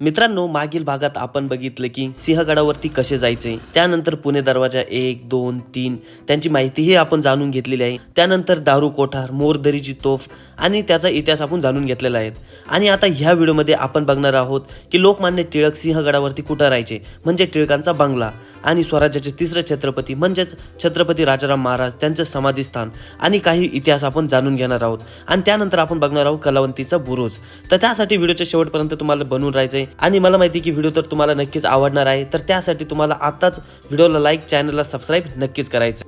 मित्रांनो मागील भागात आपण बघितलं की सिंहगडावरती कसे जायचे त्यानंतर पुणे दरवाजा एक दोन तीन त्यांची माहितीही आपण जाणून घेतलेली आहे. त्यानंतर दारू कोठार मोरदरीची तोफ आणि त्याचा इतिहास आपण जाणून घेतलेला आहे. आणि आता ह्या व्हिडिओमध्ये आपण बघणार आहोत की लोकमान्य टिळक सिंहगडावरती कुठं राहायचे म्हणजे टिळकांचा बंगला आणि स्वराज्याचे तिसरे छत्रपती म्हणजेच छत्रपती राजाराम महाराज त्यांचं समाधीस्थान आणि काही इतिहास आपण जाणून घेणार आहोत. आणि त्यानंतर आपण बघणार आहोत कलावंतीचा बुरुज. तर त्यासाठी व्हिडिओच्या शेवटपर्यंत तुम्हाला बनवून राहायचं आहे आणि मला माहिती की व्हिडिओ तर तुम्हाला नक्कीच आवडणार आहे. तर त्यासाठी तुम्हाला आताच व्हिडिओला लाईक चॅनलला सबस्क्राईब नक्कीच करायचं.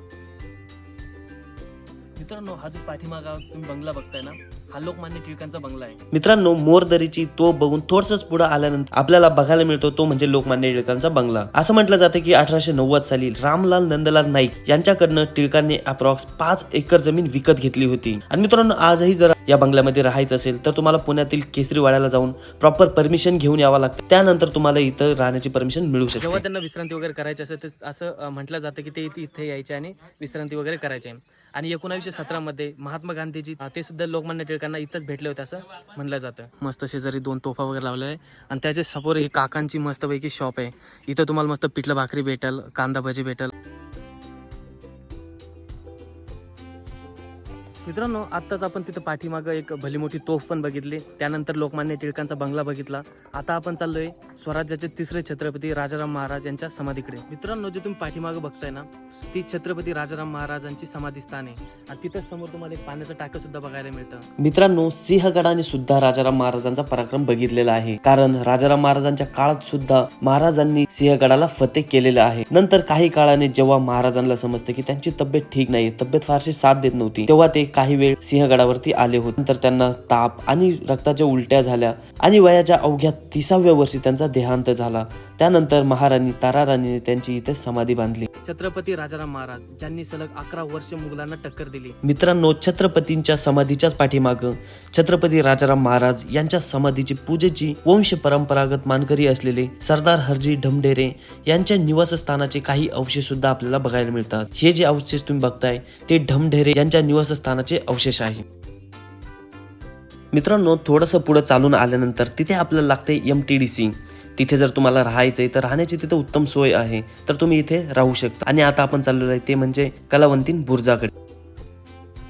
मित्रांनो हा जो पाठीमागा तुम्ही बंगला बघताय ना? हा लोकमान्य टिळकांचा बंगला आहे. मित्रांनो मोरदरीची तो बघून थोडसंच पुढे आल्यानंतर आपल्याला बघायला मिळतो तो म्हणजे लोकमान्य टिळकांचा बंगला. असं म्हटलं जातं की अठराशे नव्वद साली रामलाल नंदलाल नाईक यांच्याकडनं टिळकांनी अप्रॉक्स पाच एकर जमीन विकत घेतली होती. आणि मित्रांनो आजही जर या बंगल्यामध्ये राहायचं असेल तर तुम्हाला पुण्यातील केसरीवाड्याला जाऊन प्रॉपर परमिशन घेऊन यावं लागतं. त्यानंतर तुम्हाला इथं राहण्याची परमिशन मिळू जेव्हा शकते त्यांना विश्रांती वगैरे करायची असेल तर असं म्हटलं जातं की ते इथे- यायचे आणि विश्रांती वगैरे करायचे. आणि एकोणावीसशे सतरामध्ये महात्मा गांधीजी ते सुद्धा लोकमान्य टिळकांना इथंच भेटले होते असं म्हणलं जातं. मस्त शेजारी दोन तोफा वगैरे लावले आहे. आणि त्याच्यासमोर ही काकांची मस्तपैकी शॉप आहे. इथं तुम्हाला मस्त पिठलं भाकरी भेटल कांदा भजी भेटल. मित्रांनो आत्ताच आपण तिथं पाठीमागं एक भली मोठी तोफ पण बघितली. त्यानंतर लोकमान्य टिळकांचा बंगला बघितला. आता आपण चाललोय स्वराज्याचे तिसरे छत्रपती राजाराम महाराज यांच्या समाधीकडे. मित्रांनो जे तुम्ही पाठीमागं बघताय ना ती छत्रपती राजाराम महाराजांची समाधी स्थान आहे. आणि तिथं समोर तुम्हाला एक पाण्याचं टाकं सुद्धा बघायला मिळतं. मित्रांनो सिंहगडाने सुद्धा राजाराम महाराजांचा पराक्रम बघितलेला आहे. कारण राजाराम महाराजांच्या काळात सुद्धा महाराजांनी सिंहगडाला फतेह केलेला आहे. नंतर काही काळाने जेव्हा महाराजांना समजतं की त्यांची तब्येत ठीक नाही तब्येत फारशी साथ देत नव्हती तेव्हा ते काही वेळ सिंहगडावरती आले होते. नंतर त्यांना ताप आणि रक्ताच्या उलट्या झाल्या आणि वयाच्या अवघ्या तिसाव्या वर्षी त्यांचा देहांत झाला. त्यानंतर महाराणी ताराराणीने त्यांची इथे समाधी बांधली. छत्रपती राजाराम महाराज ज्यांनी सलग अकरा वर्ष मुघलांना टक्कर दिली. मित्रांनो छत्रपतींच्या समाधीच्याच पाठीमाग छत्रपती राजाराम महाराज यांच्या समाधीची पूजेची वंश परंपरागत मानकरी असलेले सरदार हरजी ढमढेरे यांच्या निवासस्थानाचे काही अवशेष सुद्धा आपल्याला बघायला मिळतात. हे जे अवशेष तुम्ही बघताय ते ढमढेरे यांच्या निवासस्थानाचे अवशेष आहे. मित्रांनो थोडंसं पुढं चालून आल्यानंतर तिथे आपल्याला लागते एम टी डी सी तिथे जर तुम्हाला राहायचं आहे तर राहण्याची तिथे उत्तम सोय आहे. तर तुम्ही इथे राहू शकता. आणि आता आपण चाललेलो आहे ते म्हणजे कलावंतीन बुर्जाकडे.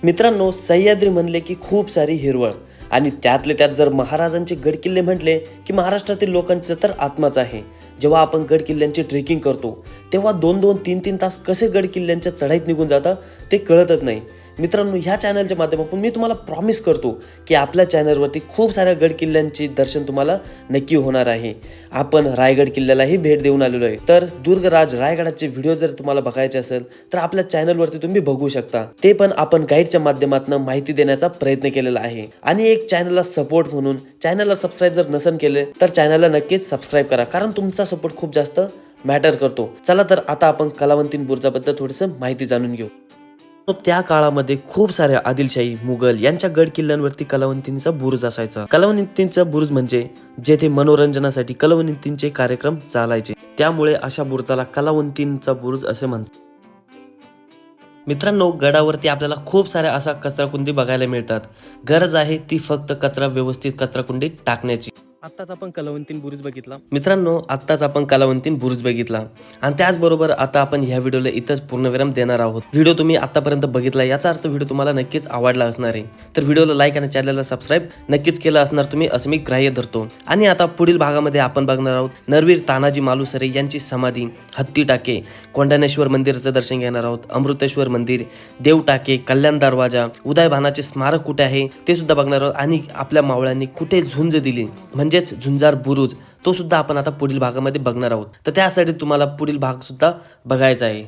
मित्रांनो सह्याद्री म्हणले की खूप सारी हिरवळ. आणि त्यातले त्यात जर महाराजांचे गडकिल्ले म्हटले की महाराष्ट्रातील लोकांचं तर आत्माच आहे. जेव्हा आपण गडकिल्ल्यांची ट्रेकिंग करतो तेव्हा दोन दोन तीन तीन तास कसे गड किल्ल्यांच्या चढाईत निघून जातात ते कळतच नाही. मित्रांनो ह्या चॅनलच्या माध्यमातून मी तुम्हाला प्रॉमिस करतो की आपल्या चॅनलवरती खूप साऱ्या गड किल्ल्यांचे दर्शन तुम्हाला नक्की होणार आहे. आपण रायगड किल्ल्यालाही भेट देऊन आलेलो आहे. तर दुर्गराज रायगडाचे व्हिडिओ जर तुम्हाला बघायचे असेल तर आपल्या चॅनलवरती तुम्ही बघू शकता. ते पण आपण गाईडच्या माध्यमातून माहिती देण्याचा प्रयत्न केलेला आहे. आणि एक चॅनलला सपोर्ट म्हणून चॅनलला सबस्क्राईब जर नसन केले तर चॅनलला नक्कीच सबस्क्राईब करा. कारण तुमचा सपोर्ट खूप जास्त मॅटर करतो. चला तर आता आपण कलावंतीन बुर्जाबद्दल थोडीसं माहिती जाणून घेऊ. त्या काळामध्ये खूप साऱ्या आदिलशाही मुघल यांच्या गड किल्ल्यांवरती कलावंतींचा बुरुज असायचा. कलावंतींचा बुरुज म्हणजे जेथे मनोरंजनासाठी कलावंतींचे कार्यक्रम चालायचे. त्यामुळे अशा बुरुजाला कलावंतींचा बुरुज असे म्हणतात. मित्रांनो गडावरती आपल्याला खूप साऱ्या असा कचराकुंडी बघायला मिळतात. गरज आहे ती फक्त कचरा व्यवस्थित कचराकुंडीत टाकण्याची. आत्ताच आपण कलावंतीन बुरुज बघितला. मित्रांनो आत्ताच आपण कलावंतीन बुरुज बघितला. आणि त्याचबरोबर आता आपण ह्या व्हिडिओला इथंच पूर्णविराम देणार आहोत. व्हिडिओ तुम्ही आतापर्यंत बघितला याचा अर्थ व्हिडिओ तुम्हाला नक्कीच आवडला असणार आहे. तर व्हिडिओला लाईक आणि चॅनलला सबस्क्राईब नक्कीच केलं असणार तुम्ही असं मी ग्राह्य धरतो. आणि आता पुढील भागामध्ये आपण बघणार आहोत नरवीर तानाजी मालुसरे यांची समाधी हत्ती टाके कोंढाणेश्वर मंदिराचं दर्शन घेणार आहोत अमृतेश्वर मंदिर देव टाके कल्याण दरवाजा उदयभानाचे स्मारक कुठे आहे ते सुद्धा बघणार आहोत. आणि आपल्या मावळ्यांनी कुठे झुंज दिली म्हणजे म्हणजेच झुंजार बुरुज तो सुद्धा आपण आता पुढील भागामध्ये बघणार आहोत. तर त्यासाठी तुम्हाला पुढील भाग सुद्धा बघायचा आहे.